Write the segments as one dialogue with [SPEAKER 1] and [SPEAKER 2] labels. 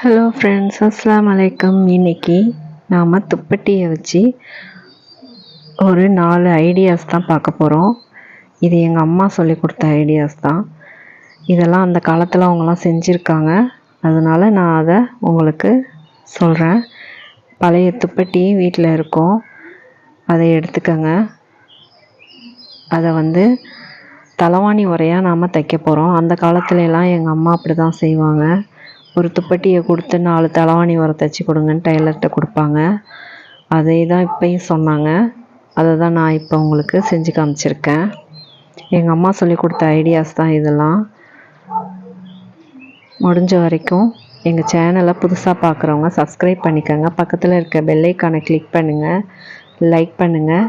[SPEAKER 1] Hello friends அஸ்லாம் வலைக்கம் இன்னைக்கு நாம் துப்பட்டியை வச்சு ஒரு நாலு ஐடியாஸ் தான் பார்க்க போகிறோம் இது எங்கள் அம்மா சொல்லி கொடுத்த ஐடியாஸ் தான். இதெல்லாம் அந்த காலத்தில் அவங்களாம் செஞ்சுருக்காங்க. அதனால் நான் அதை உங்களுக்கு சொல்கிறேன் பழைய துப்பட்டி வீட்டில் இருக்கும். அதை எடுத்துக்கங்க. அதை வந்து தலவாணி உரையாக நாம் தைக்க போகிறோம் அந்த காலத்துலலாம் எங்கள் அம்மா அப்படி தான் செய்வாங்க. ஒரு துப்பட்டியை கொடுத்து நாலு தலவாணி வர தைச்சி கொடுங்கன்னு டெய்லர்கிட்ட கொடுப்பாங்க. அதே தான் இப்போயும் சொன்னாங்க. அதை தான் நான் இப்போ உங்களுக்கு செஞ்சு காமிச்சிருக்கேன். எங்கள் அம்மா சொல்லி கொடுத்த ஐடியாஸ் தான் இதெல்லாம். முடிஞ்ச வரைக்கும் எங்கள் சேனலை புதுசாக பார்க்குறவங்க சப்ஸ்கிரைப் பண்ணிக்கோங்க. பக்கத்தில் இருக்க பெல்லைக்கானை கிளிக் பண்ணுங்கள் லைக் பண்ணுங்கள்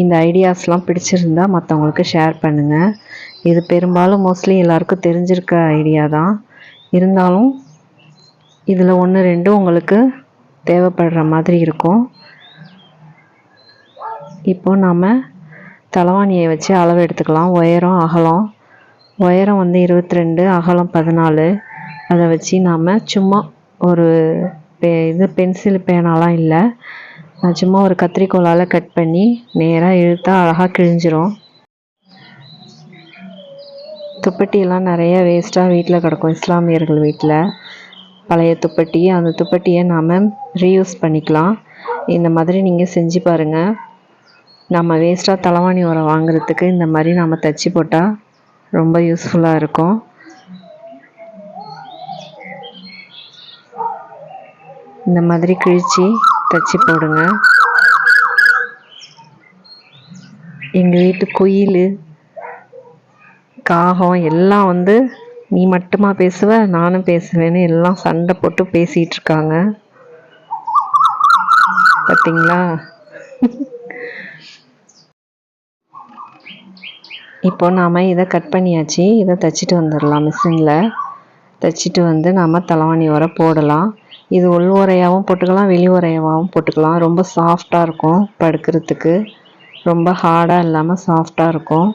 [SPEAKER 1] இந்த ஐடியாஸ்லாம் பிடிச்சிருந்தா மற்றவங்களுக்கு ஷேர் பண்ணுங்கள் இது பெரும்பாலும் மோஸ்ட்லி எல்லாருக்கும் தெரிஞ்சிருக்க ஐடியா தான். இருந்தாலும் இதில் ஒன்று ரெண்டு உங்களுக்கு தேவைப்படுற மாதிரி இருக்கும். இப்போ நாம் தலவாணியை வச்சு அளவு எடுத்துக்கலாம். உயரம் அகலம். உயரம் வந்து இருபத்தி ரெண்டு அகலம் பதினாலு. அதை வச்சு நாம் சும்மா ஒரு பே இது பென்சில் பேனாலாம் இல்லை. நான் சும்மா ஒரு கத்திரிக்கோலால் கட் பண்ணி நேராக இழுத்தா அழகாக கிழிஞ்சிரும். துப்பட்டியெல்லாம் நிறைய வேஸ்ட்டாக வீட்டில் கிடக்கும். இஸ்லாமியர்கள் வீட்டில் பழைய துப்பட்டி அந்த துப்பட்டியை நாம் ரீயூஸ் பண்ணிக்கலாம். இந்த மாதிரி நீங்கள் செஞ்சு பாருங்கள் நம்ம வேஸ்ட்டாக தலைவாணி உரம் வாங்குறதுக்கு இந்த மாதிரி நம்ம தைச்சி போட்டால் ரொம்ப யூஸ்ஃபுல்லாக இருக்கும். இந்த மாதிரி கிழிச்சு தைச்சி போடுங்க. எங்கள் வீட்டு குயில் காகம் எல்லாம் வந்து நீ மட்டுமா பேசுவ நானும் பேசுவேன்னு எல்லாம் சண்டை போட்டு பேசிகிட்டு இருக்காங்க பார்த்தீங்களா இப்போ நாம் இதை கட் பண்ணியாச்சு. இதை தைச்சிட்டு வந்துடலாம் மிஷினில். தைச்சிட்டு வந்து நாம் தலைவாணி உரை போடலாம். இது உள் உரையாகவும் போட்டுக்கலாம் வெளி உரையாகவும் போட்டுக்கலாம். ரொம்ப சாஃப்டாக இருக்கும் படுக்கிறதுக்கு. ரொம்ப ஹார்டாக இல்லாமல் சாஃப்டாக இருக்கும்.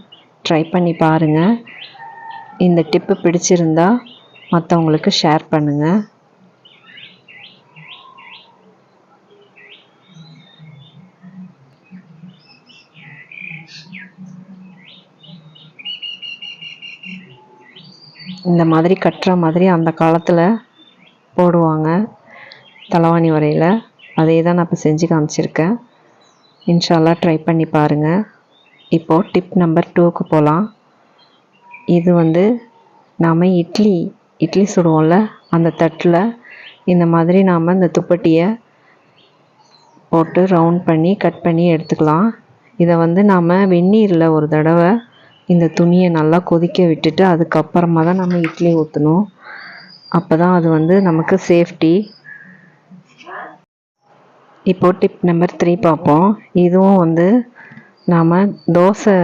[SPEAKER 1] ட்ரை பண்ணி பாருங்கள் இந்த டிப்பு பிடிச்சிருந்தா மற்றவங்களுக்கு ஷேர் பண்ணுங்கள் இந்த மாதிரி கட்டுற மாதிரி அந்த காலத்தில் போடுவாங்க. தலவாணி வரையில். அதே தான் நான் இப்போ செஞ்சு காமிச்சிருக்கேன். இன்ஷால்லாம் ட்ரை பண்ணி பாருங்கள் இப்போது டிப் நம்பர் டூக்கு போகலாம் இது வந்து நாம் இட்லி இட்லி சுடுவோம்ல அந்த தட்டில். இந்த மாதிரி நாம் இந்த துப்பட்டியை போட்டு ரவுண்ட் பண்ணி கட் பண்ணி எடுத்துக்கலாம். இதை வந்து நாம் வெந்நீரில் ஒரு தடவை இந்த துணியை நல்லா கொதிக்க விட்டுட்டு அதுக்கப்புறமா தான் நம்ம இட்லி ஊற்றணும் அப்போ தான் அது வந்து நமக்கு சேஃப்டி இப்போது டிப் நம்பர் த்ரீ பார்ப்போம். இதுவும் வந்து நாம் தோசை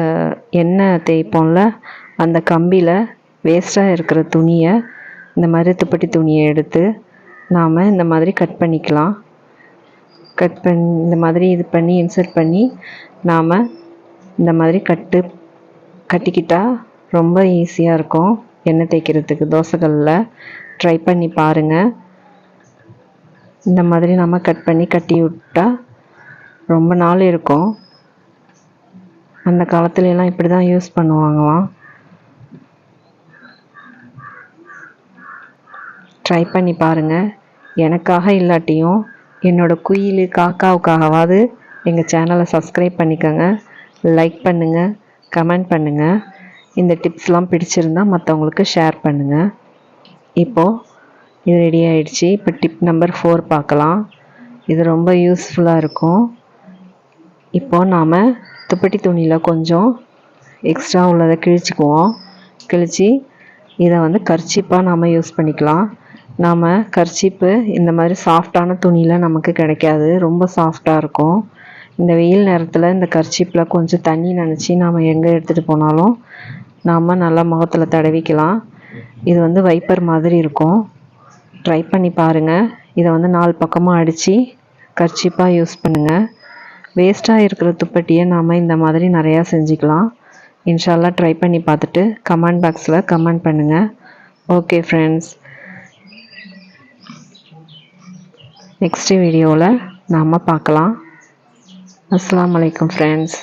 [SPEAKER 1] எண்ணெய் தேய்ப்போம்ல அந்த கம்பியில் வேஸ்ட்டாக இருக்கிற துணியை இந்த மாதிரி துப்பட்டி துணியை எடுத்து நாம் இந்த மாதிரி கட் பண்ணிக்கலாம். கட் பண்ணி இந்த மாதிரி இது பண்ணி இன்சர்ட் பண்ணி நாம் இந்த மாதிரி கட்டு கட்டிக்கிட்டால் ரொம்ப ஈஸியாக இருக்கும். எண்ணெய் தேய்க்கிறதுக்கு தோசைகளில் ட்ரை பண்ணி பாருங்கள் இந்த மாதிரி நம்ம கட் பண்ணி கட்டி விட்டால் ரொம்ப நாள் இருக்கும். அந்த காலத்துலலாம் இப்படி தான் யூஸ் பண்ணுவாங்களாம். ட்ரை பண்ணி பாருங்கள் எனக்காக இல்லாட்டியும் என்னோடய குயில் காக்காவுக்காகவாவது எங்கள் சேனலை சப்ஸ்கிரைப் பண்ணிக்கோங்க. லைக் பண்ணுங்கள் கமெண்ட் பண்ணுங்கள் இந்த டிப்ஸ்லாம் பிடிச்சிருந்தால் மற்றவங்களுக்கு ஷேர் பண்ணுங்கள் இப்போது இது ரெடி ஆகிடுச்சி இப்போ டிப் நம்பர் ஃபோர் பார்க்கலாம். இது ரொம்ப யூஸ்ஃபுல்லாக இருக்கும். இப்போது நாம் துப்பட்டி துணியில் கொஞ்சம் எக்ஸ்ட்ரா உள்ளதை கிழிச்சிக்குவோம். கிழிச்சு இதை வந்து கர்ச்சிப்பாக நாம் யூஸ் பண்ணிக்கலாம். நாம் கர்ச்சிப்பு இந்த மாதிரி சாஃப்டான துணியில் நமக்கு கிடைக்காது. ரொம்ப சாஃப்டாக இருக்கும். இந்த வெயில் நேரத்தில் இந்த கர்ச்சிப்பில் கொஞ்சம் தண்ணி நினச்சி நாம் எங்கே எடுத்துகிட்டு போனாலும் நாம் நல்லா முகத்தில் தடவிக்கலாம். இது வந்து வைப்பர் மாதிரி இருக்கும். ட்ரை பண்ணி பாருங்கள் இதை வந்து நாலு பக்கமாக அடித்து கர்ச்சிப்பாக யூஸ் பண்ணுங்கள் வேஸ்ட்டாக இருக்கிற துப்பட்டியை நாம் இந்த மாதிரி நிறையா செஞ்சுக்கலாம். இன்ஷால்லாம் ட்ரை பண்ணி பார்த்துட்டு கமெண்ட் பாக்ஸில் கமெண்ட் பண்ணுங்கள் ஓகே ஃப்ரெண்ட்ஸ் நெக்ஸ்ட் வீடியோவில் நாம் பார்க்கலாம். அஸ்லாம் வலைக்கம் ஃப்ரெண்ட்ஸ்